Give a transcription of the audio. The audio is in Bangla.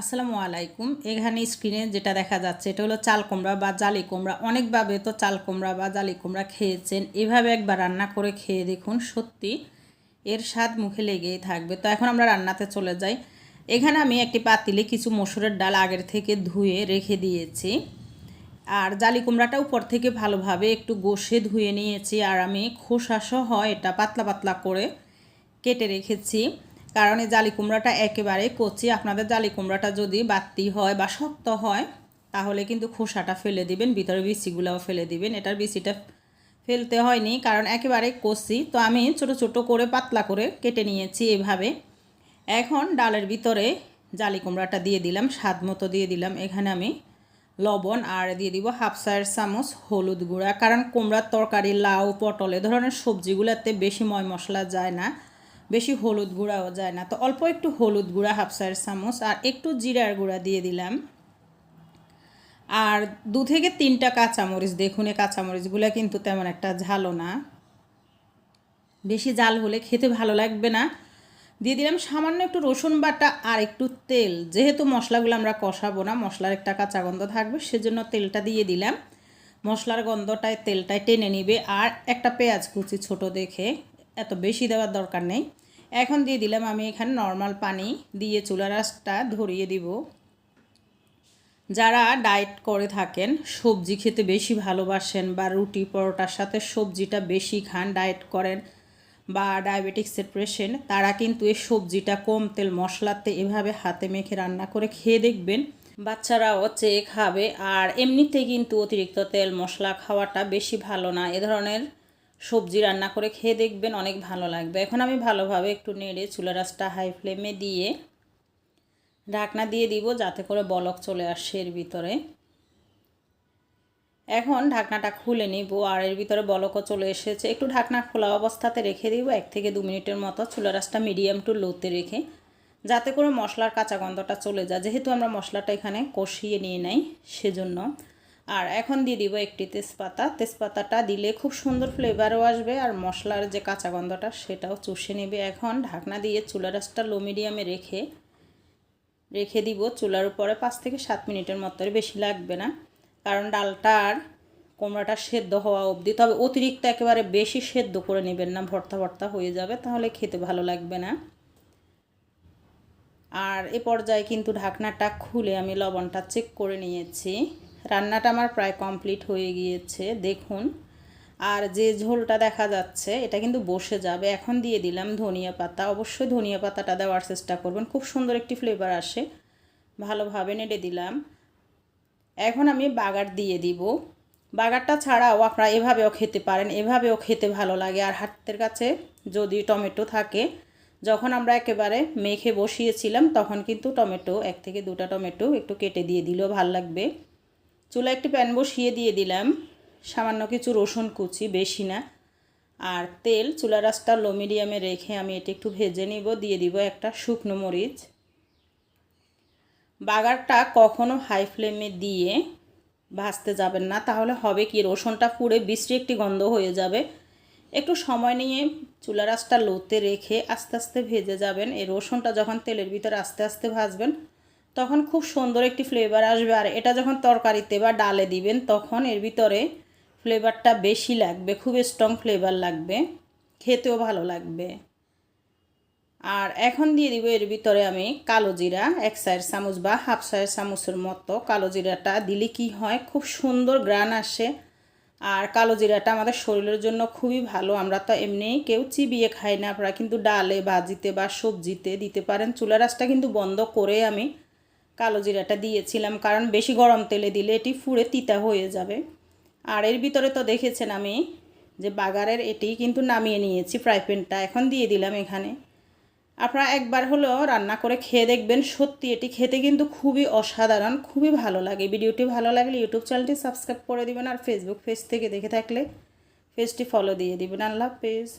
আসসালামু আলাইকুম। এখানে স্ক্রিনে যেটা দেখা যাচ্ছে, এটা হলো চাল কুমড়া বা জালি কুমড়া। অনেকভাবে তো চাল কুমড়া বা জালি কুমড়া খেয়েছেন। এভাবে একবার রান্না করে খেয়ে দেখুন, সত্যি এর স্বাদ মুখে লেগেই থাকবে। তো এখন আমরা রান্নাতে চলে যাই। এখানে আমি একটি পাতিলে কিছু মসুরের ডাল আগের থেকে ধুয়ে রেখে দিয়েছি। আর জালি কুমড়াটা উপর থেকে ভালোভাবে একটু গোষে ধুয়ে নিয়েছি। আর আমি খোসা সহ এটা পাতলা পাতলা করে কেটে রেখেছি। কারণ এই জালি কুমড়াটা একেবারে কচি। আপনাদের জালি কুমড়াটা যদি বাত্তি হয় বা শক্ত হয়, তাহলে কিন্তু খোসাটা ফেলে দিবেন, ভিতরে বিচিগুলোও ফেলে দিবেন। এটার বিচিটা ফেলতে হয়নি, কারণ একেবারে কচি। তো আমি ছোট ছোট করে, পাতলা করে কেটে নিয়েছি এভাবে। এখন ডালের ভিতরে জালি কুমড়াটা দিয়ে দিলাম, স্বাদ মতো দিয়ে দিলাম। এখানে আমি লবণ আর দিয়ে দিব হাফ চায়ের চামচ হলুদ গুঁড়া। কারণ কুমড়ার তরকারি, লাউ, পটল এ ধরনের সবজিগুলোতে বেশি ময় মশলা যায় না। বেশি হলুদ গুঁড়াও যায় না। তো অল্প একটু হলুদ গুঁড়া, হাফ চায়ের চামচ, আর একটু জিরার গুঁড়া দিয়ে দিলাম। আর দু থেকে তিনটা কাঁচামরিচ, দেখুন এই কাঁচামরিচগুলো কিন্তু তেমন একটা ঝালও না। বেশি জাল হলে খেতে ভালো লাগবে না। দিয়ে দিলাম সামান্য একটু রসুন বাটা আর একটু তেল। যেহেতু মশলাগুলো আমরা কষাবো না, মশলার একটা কাঁচা গন্ধ থাকবে, সেজন্য তেলটা দিয়ে দিলাম। মশলার গন্ধটায়, তেলটায় টেনে নিবে। আর একটা পেঁয়াজ কুচি ছোট দেখে। এত বেশি দেওয়ার দরকার নেই। এখন দিয়ে দিলাম আমি এখানে নর্মাল পানি দিয়ে চুলা রাসটা ধরিয়ে দিব। যারা ডায়েট করে থাকেন, সবজি খেতে বেশি ভালোবাসেন বা রুটি পরোটার সাথে সবজিটা বেশি খান ডায়েট করেন বা ডায়াবেটিক্সের পেশেন্ট তারা কিন্তু এই সবজিটা কম তেল মশলাতে এভাবে হাতে মেখে রান্না করে খেয়ে দেখবেন। বাচ্চারাও চেয়ে খাবে আর এমনিতে কিন্তু অতিরিক্ত তেল মশলা খাওয়াটা বেশি ভালো না। এ ধরনের সবজি রান্না করে খেয়ে দেখবেন অনেক ভালো লাগবে। এখন আমি ভালোভাবে একটু নেড়ে চুলা রাসটা হাই ফ্লেমে দিয়ে ঢাকনা দিয়ে দিব যাতে করে বলক চলে আসে এর ভিতরে। এখন ঢাকনাটা খুলে নিব আর এর ভিতরে বলকও চলে এসেছে। একটু ঢাকনা খোলা অবস্থাতে রেখে দিব, এক থেকে দু মিনিটের মতো চুলা রাসটা মিডিয়াম টু লোতে রেখে যাতে করে মশলার কাঁচা গন্ধটা চলে যায়। যেহেতু আমরা মশলাটা এখানে কষিয়ে নিয়ে নেই, সেজন্য আর এখন দিয়ে দিব একটি তেজপাতা। তেজপাতাটা দিলে খুব সুন্দর ফ্লেভারও আসবে আর মশলার যে কাঁচা গন্ধটা সেটাও চুষে নেবে এখন। ঢাকনা দিয়ে চুলা রাসটা লো মিডিয়ামে রেখে রেখে দিব। চুলার উপরে পাঁচ থেকে সাত মিনিটের মতো বেশি লাগবে না। কারণ ডালটা আর কোমড়াটা সেদ্ধ হওয়া অবধি, তবে অতিরিক্ত একেবারে বেশি সেদ্ধ করে নেবেন না, ভর্তা ভর্তা হয়ে যাবে, তাহলে খেতে ভালো লাগবে না। আর এ পর্যায়ে কিন্তু ঢাকনাটা খুলে আমি লবণটা চেক করে নিয়েছি। রান্নাটা আমার প্রায় কমপ্লিট হয়ে গিয়েছে, দেখুন। আর যে ঝোলটা দেখা যাচ্ছে, এটা কিন্তু বসে যাবে। এখন দিয়ে দিলাম ধনিয়া পাতা। অবশ্যই ধনিয়া পাতাটা দেওয়ার চেষ্টা করবেন। খুব সুন্দর একটি ফ্লেভার আসে। ভালোভাবে নেড়ে দিলাম। এখন আমি বাগার দিয়ে দিব। বাগারটা ছাড়াও আপনারা এভাবেও খেতে পারেন, এভাবেও খেতে ভালো লাগে। আর হাতের কাছে যদি টমেটো থাকে, যখন আমরা একেবারে মেখে বসিয়েছিলাম, তখন কিন্তু টমেটো, এক থেকে দুটা টমেটো একটু কেটে দিয়ে দিলেও ভালো লাগবে। চুলা একটি প্যান বসিয়ে দিয়ে দিলাম। সামান্য কিছু রসুন কুচি, বেশি না। আর তেল চুলা রাসটা লো মিডিয়ামে রেখে আমি এটি একটু ভেজে নিব, দিয়ে দিব একটা শুকনো মরিচ। বাগারটা কখনো হাই ফ্লেমে দিয়ে ভাজতে যাবেন না, তাহলে হবে কি, রসুনটা পুড়ে বিশ্রী একটি গন্ধ হয়ে যাবে। একটু সময় নিয়ে চুলা রাসটা লোতে রেখে আস্তে আস্তে ভেজে যাবেন। এই রসুনটা যখন তেলের ভিতরে আস্তে আস্তে ভাজবেন তখন খুব সুন্দর একটি ফ্লেভার আসবে। আর এটা যখন তরকারিতে বা ডালে দিবেন, তখন এর ভিতরে ফ্লেভারটা বেশি লাগবে, খুব স্ট্রং ফ্লেভার লাগবে, খেতেও ভালো লাগবে। আর এখন দিয়ে দিব এর ভিতরে আমি কালো জিরা, এক সাইড চামচ বা হাফ সাইড চামচের মতো কালো জিরাটা দিলে কি হয়, খুব সুন্দর গ্রান আসে। আর কালো জিরাটা আমাদের শরীরের জন্য খুবই ভালো। আমরা তো এমনি কেউ চিবিয়ে খাই না, আপনারা কিন্তু ডালে, ভাজিতে বা সবজিতে দিতে পারেন। চুলা রাসটা কিন্তু বন্ধ করে আমি কালো জিরাটা দিয়েছিলাম, কারণ বেশি গরম তেলে দিলে এটি ফুড়ে তিতা হয়ে যাবে। আর এর ভিতরে তো দেখেছেন আমি যে বাগারের এটি কিন্তু নামিয়ে নিয়েছি, ফ্রাই প্যানটা এখন দিয়ে দিলাম এখানে। আপনারা একবার হলো রান্না করে খেয়ে দেখবেন, সত্যি এটি খেতে কিন্তু খুবই অসাধারণ, খুবই ভালো লাগে। ভিডিওটি ভালো লাগলে ইউটিউব চ্যানেলটি সাবস্ক্রাইব করে দিবেন আর ফেসবুক পেজ থেকে দেখে থাকলে পেজটি ফলো দিয়ে দিবেন। আল্লাহ হাফেজ।